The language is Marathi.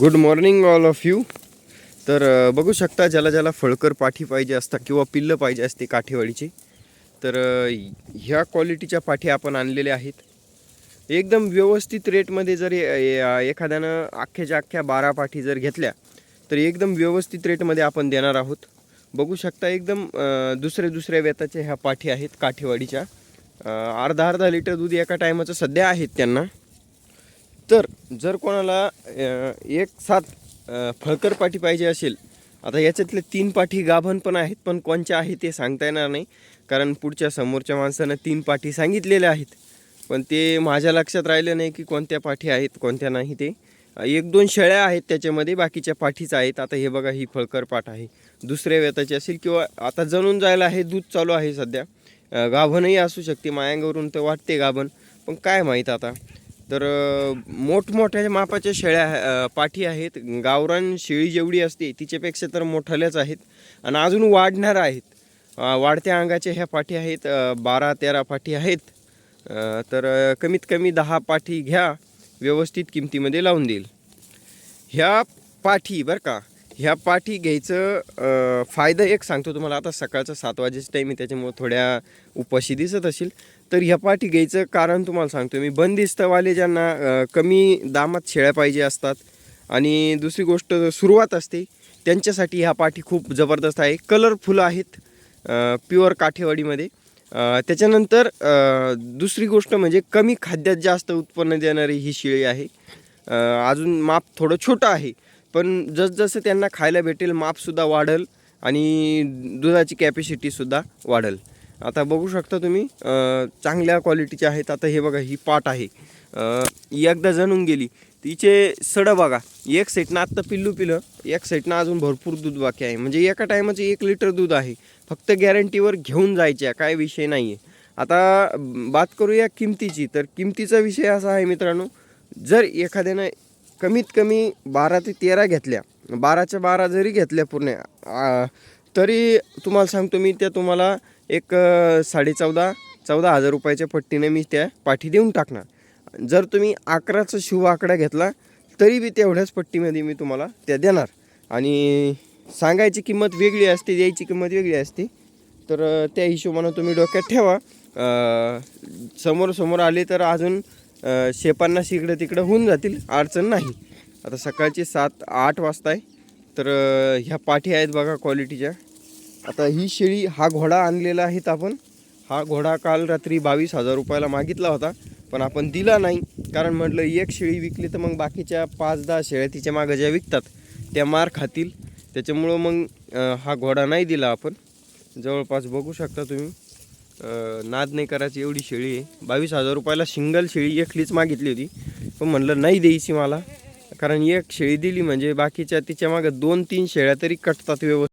Good morning all of you तर बघू शकता ज्याला ज्याला फळकर पाठी पाहिजे असतात किंवा पिल्लं पाहिजे असते काठेवाडीची तर ह्या क्वालिटीच्या पाठी आपण आणलेल्या आहेत. एकदम व्यवस्थित रेटमध्ये जर ए- एखाद्यानं अख्ख्याच्या अख्ख्या बारा पाठी जर घेतल्या तर एकदम व्यवस्थित रेटमध्ये आपण देणार आहोत. बघू शकता एकदम दुसऱ्या दुसऱ्या वेताच्या ह्या पाठी आहेत काठीवाडीच्या. अर्धा अर्धा लिटर दूध एका टायमाचं सध्या आहेत त्यांना. तर जर कोणाला एक सात फळकर पाठी पाहिजे असेल आता याच्यातले तीन पाठी गाभण पण आहेत पण कोणच्या आहे ते सांगता येणार नाही. कारण पुढच्या समोरच्या माणसानं तीन पाठी सांगितलेल्या आहेत. पण ते माझ्या लक्षात राहिलं नाही की कोणत्या पाठी आहेत कोणत्या नाही ते. एक दोन शेळ्या आहेत त्याच्यामध्ये बाकीच्या पाठीच आहेत. आता हे बघा ही फळकर पाठ आहे. दुसऱ्या वेताची असेल किंवा आता जणून जायला आहे दूध चालू आहे सध्या. गाभणही असू शकते मायांगावरून तर वाटते गाभण. पण काय माहीत आता? तर मोठमोठ्या मापाच्या शेळ्या पाठी आहेत. गावरान शेळी जेवढी असते तिच्यापेक्षा तर मोठाल्याच आहेत आणि अजून वाढणार आहेत. वाढत्या अंगाच्या ह्या पाठी आहेत बारा तेरा पाठी आहेत. तर कमीत कमी दहा पाठी घ्या व्यवस्थित किमतीमध्ये लावून देईल. ह्या पाठी बरं का ह्या पाठी घ्यायचं फायदा एक सांगतो तुम्हाला. आता सकाळचा सात वाजेचा टाईम आहे त्याच्यामुळे थोड्या उपाशी दिसत असेल. तर ह्या पाठी घ्यायचं कारण तुम्हाला सांगतो मी. बंदिस्तवाले ज्यांना कमी दामात शेळ्या पाहिजे असतात आणि दुसरी गोष्ट सुरुवात असते त्यांच्यासाठी ह्या पाठी खूप जबरदस्त आहे. कलरफुल आहेत प्युअर काठेवाडीमध्ये. त्याच्यानंतर दुसरी गोष्ट म्हणजे कमी खाद्यात जास्त उत्पन्न देणारी ही शेळी आहे. अजून माप थोडं छोटं आहे पण जसजसं त्यांना खायला भेटेल मापसुद्धा वाढेल आणि दुधाची कॅपॅसिटीसुद्धा वाढेल. आता बघू शकता तुम्ही चांगल्या क्वालिटीचे आहेत. आता हे बघा ही पाट आहे. एकदा जणून गेली. तिचे सडं बघा एक सेटनं आत्ता पिल्लू पिलं एक सेटनं अजून भरपूर दूध बाकी आहे. म्हणजे एका टायमाचं एक लिटर दूध आहे. फक्त गॅरंटीवर घेऊन जायच्या काय विषय नाही आहे आता बात करूया किमतीची. तर किमतीचा विषय असा आहे मित्रांनो जर एखाद्यानं कमीत कमी बारा ते तेरा घेतल्या बाराच्या बारा जरी घेतल्या पूर्ण तरी तुम्हाला सांगतो मी त्या तुम्हाला एक साडे चौदा चौदा हजार रुपयाच्या पट्टीने मी त्या पाठी देऊन टाकणार. जर तुम्ही अकराचा शिव आकडा घेतला तरी बी तेवढ्याच पट्टीमध्ये मी तुम्हाला त्या देणार. आणि सांगायची किंमत वेगळी असते द्यायची किंमत वेगळी असते तर त्या हिशोबानं तुम्ही डोक्यात ठेवा. समोर समोर आले तर अजून शेपांना इकडं तिकडं होऊन जातील अडचण नाही. आता सकाळचे सात आठ वाजता आहे तर ह्या पाठी आहेत बघा क्वालिटीच्या आता ही शेळी हा घोडा आणलेला आहेत आपण. हा घोडा काल रात्री बावीस हजार रुपयाला मागितला होता पण आपण दिला नाही. कारण म्हटलं एक शेळी विकली तर मग बाकीच्या पाच दहा शेळ्या तिच्या मागं ज्या विकतात त्या मार खातील. त्याच्यामुळं मग हा घोडा नाही दिला आपण. जवळपास बघू शकता तुम्ही. नाद नाही करायची एवढी शेळी आहे. बावीस हजार रुपयाला सिंगल शेळी एकलीच मागितली होती. पण म्हणलं नाही द्यायची मला. कारण एक शेळी दिली म्हणजे बाकीच्या तिच्या मागं दोन तीन शेळ्या तरी कटतात व्यवस्थित.